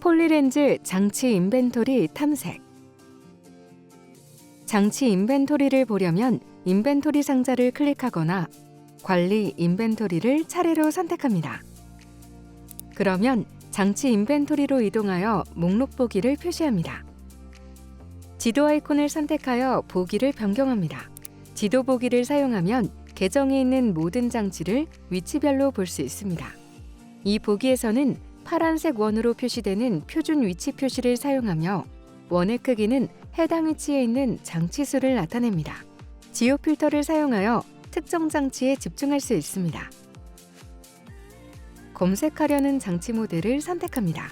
폴리렌즈 장치 인벤토리 탐색 장치 인벤토리를 보려면 인벤토리 상자를 클릭하거나 관리 인벤토리를 차례로 선택합니다. 그러면 장치 인벤토리로 이동하여 목록 보기를 표시합니다. 지도 아이콘을 선택하여 보기를 변경합니다. 지도 보기를 사용하면 계정에 있는 모든 장치를 위치별로 볼 수 있습니다. 이 보기에서는 파란색 원으로 표시되는 표준 위치 표시를 사용하며 원의 크기는 해당 위치에 있는 장치 수를 나타냅니다. 지오 필터를 사용하여 특정 장치에 집중할 수 있습니다. 검색하려는 장치 모델을 선택합니다.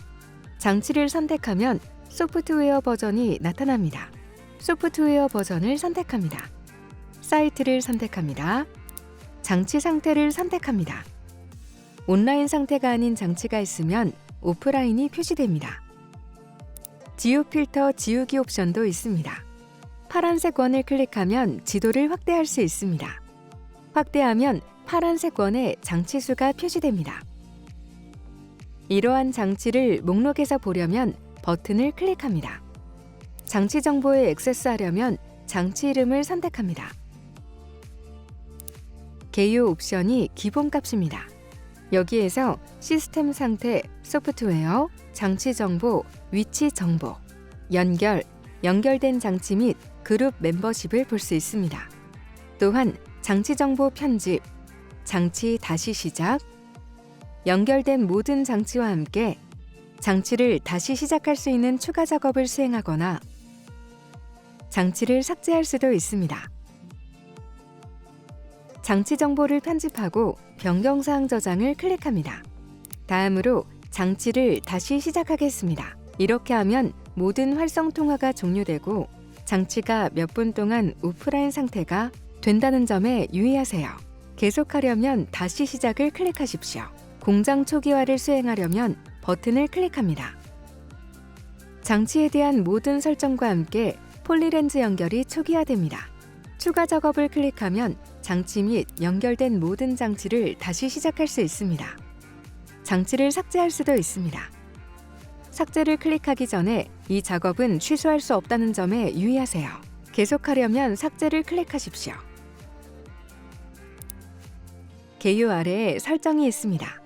장치를 선택하면 소프트웨어 버전이 나타납니다. 소프트웨어 버전을 선택합니다. 사이트를 선택합니다. 장치 상태를 선택합니다. 온라인 상태가 아닌 장치가 있으면 오프라인이 표시됩니다. 지우 필터 지우기 옵션도 있습니다. 파란색 원을 클릭하면 지도를 확대할 수 있습니다. 확대하면 파란색 원에 장치 수가 표시됩니다. 이러한 장치를 목록에서 보려면 버튼을 클릭합니다. 장치 정보에 액세스하려면 장치 이름을 선택합니다. 개요 옵션이 기본값입니다. 여기에서 시스템 상태, 소프트웨어, 장치 정보, 위치 정보, 연결, 연결된 장치 및 그룹 멤버십을 볼 수 있습니다. 또한 장치 정보 편집, 장치 다시 시작, 연결된 모든 장치와 함께 장치를 다시 시작할 수 있는 추가 작업을 수행하거나 장치를 삭제할 수도 있습니다. 장치 정보를 편집하고 변경사항 저장을 클릭합니다. 다음으로 장치를 다시 시작하겠습니다. 이렇게 하면 모든 활성 통화가 종료되고 장치가 몇 분 동안 오프라인 상태가 된다는 점에 유의하세요. 계속하려면 다시 시작을 클릭하십시오. 공장 초기화를 수행하려면 버튼을 클릭합니다. 장치에 대한 모든 설정과 함께 폴리렌즈 연결이 초기화됩니다. 추가 작업을 클릭하면 장치 및 연결된 모든 장치를 다시 시작할 수 있습니다. 장치를 삭제할 수도 있습니다. 삭제를 클릭하기 전에 이 작업은 취소할 수 없다는 점에 유의하세요. 계속하려면 삭제를 클릭하십시오. 개요 아래에 설정이 있습니다.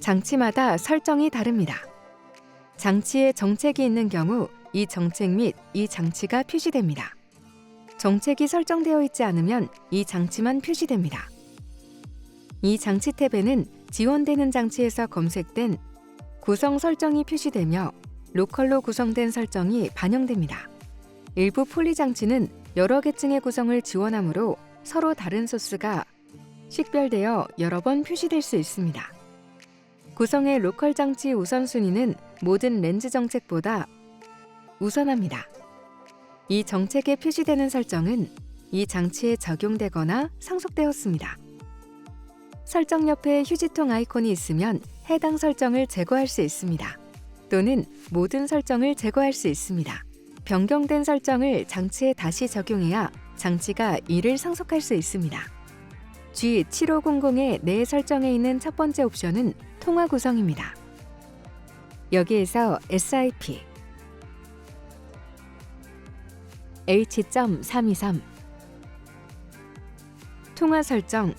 장치마다 설정이 다릅니다. 장치에 정책이 있는 경우 이 정책 및 이 장치가 표시됩니다. 정책이 설정되어 있지 않으면 이 장치만 표시됩니다. 이 장치 탭에는 지원되는 장치에서 검색된 구성 설정이 표시되며 로컬로 구성된 설정이 반영됩니다. 일부 폴리 장치는 여러 계층의 구성을 지원하므로 서로 다른 소스가 식별되어 여러 번 표시될 수 있습니다. 구성의 로컬 장치 우선순위는 모든 렌즈 정책보다 우선합니다. 이 정책에 표시되는 설정은 이 장치에 적용되거나 상속되었습니다. 설정 옆에 휴지통 아이콘이 있으면 해당 설정을 제거할 수 있습니다. 또는 모든 설정을 제거할 수 있습니다. 변경된 설정을 장치에 다시 적용해야 장치가 이를 상속할 수 있습니다. G7500의 내 설정에 있는 첫 번째 옵션은 통화 구성입니다. 여기에서 SIP H.323 통화 설정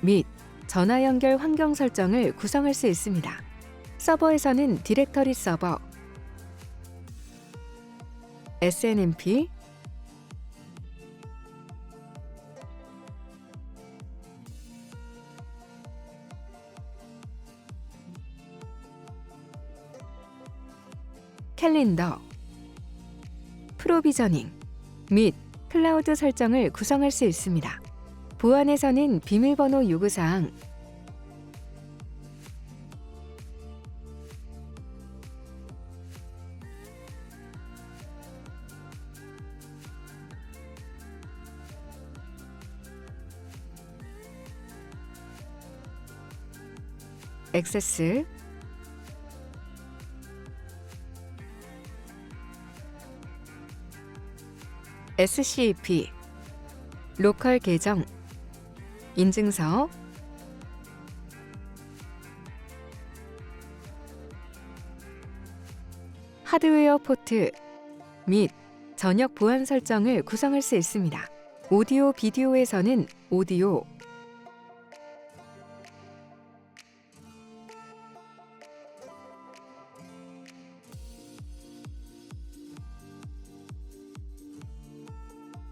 및 전화 연결 환경 설정을 구성할 수 있습니다. 서버에서는 디렉터리 서버, SNMP, 캘린더, 프로비저닝 및 클라우드 설정을 구성할 수 있습니다. 보안에서는 비밀번호 요구사항, 액세스, SCP 로컬 계정. 인증서. 하드웨어 포트 및 전역 보안 설정을 구성할 수 있습니다. 오디오 비디오에서는 오디오,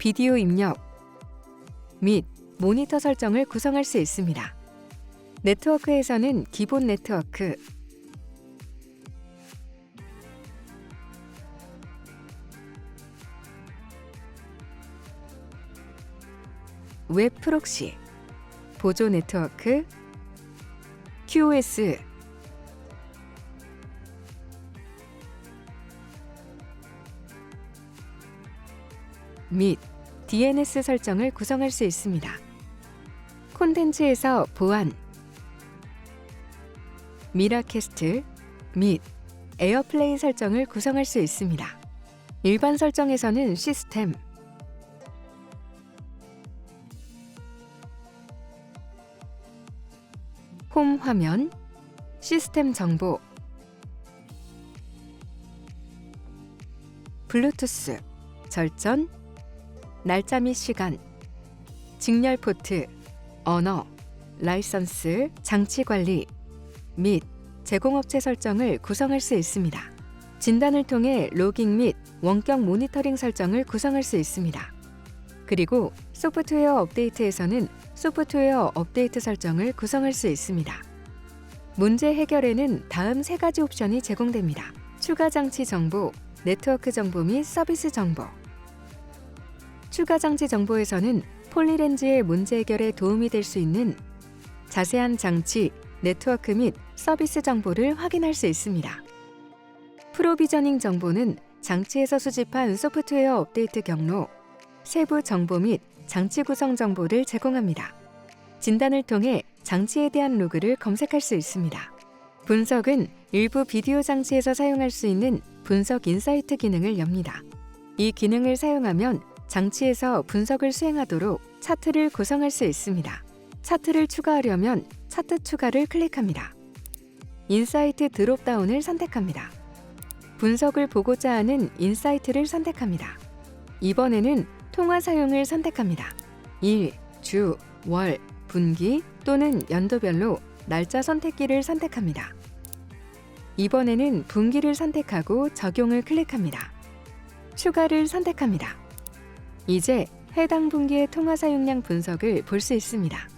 비디오 입력 및 모니터 설정을 구성할 수 있습니다. 네트워크에서는 기본 네트워크, 웹 프록시, 보조 네트워크, QoS, 및 DNS 설정을 구성할 수 있습니다. 콘텐츠에서 보안, 미라캐스트 및 에어플레이 설정을 구성할 수 있습니다. 일반 설정에서는 시스템, 홈 화면, 시스템 정보, 블루투스, 절전, 날짜 및 시간, 직렬 포트, 언어, 라이선스, 장치 관리 및 제공업체 설정을 구성할 수 있습니다. 진단을 통해 로깅 및 원격 모니터링 설정을 구성할 수 있습니다. 그리고 소프트웨어 업데이트에서는 소프트웨어 업데이트 설정을 구성할 수 있습니다. 문제 해결에는 다음 세 가지 옵션이 제공됩니다. 추가 장치 정보, 네트워크 정보 및 서비스 정보. 추가 장치 정보에서는 폴리렌즈의 문제 해결에 도움이 될 수 있는 자세한 장치, 네트워크 및 서비스 정보를 확인할 수 있습니다. 프로비저닝 정보는 장치에서 수집한 소프트웨어 업데이트 경로, 세부 정보 및 장치 구성 정보를 제공합니다. 진단을 통해 장치에 대한 로그를 검색할 수 있습니다. 분석은 일부 비디오 장치에서 사용할 수 있는 분석 인사이트 기능을 엽니다. 이 기능을 사용하면 장치에서 분석을 수행하도록 차트를 구성할 수 있습니다. 차트를 추가하려면 차트 추가를 클릭합니다. 인사이트 드롭다운을 선택합니다. 분석을 보고자 하는 인사이트를 선택합니다. 이번에는 통화 사용을 선택합니다. 일, 주, 월, 분기 또는 연도별로 날짜 선택기를 선택합니다. 이번에는 분기를 선택하고 적용을 클릭합니다. 추가를 선택합니다. 이제 해당 분기의 통화 사용량 분석을 볼 수 있습니다.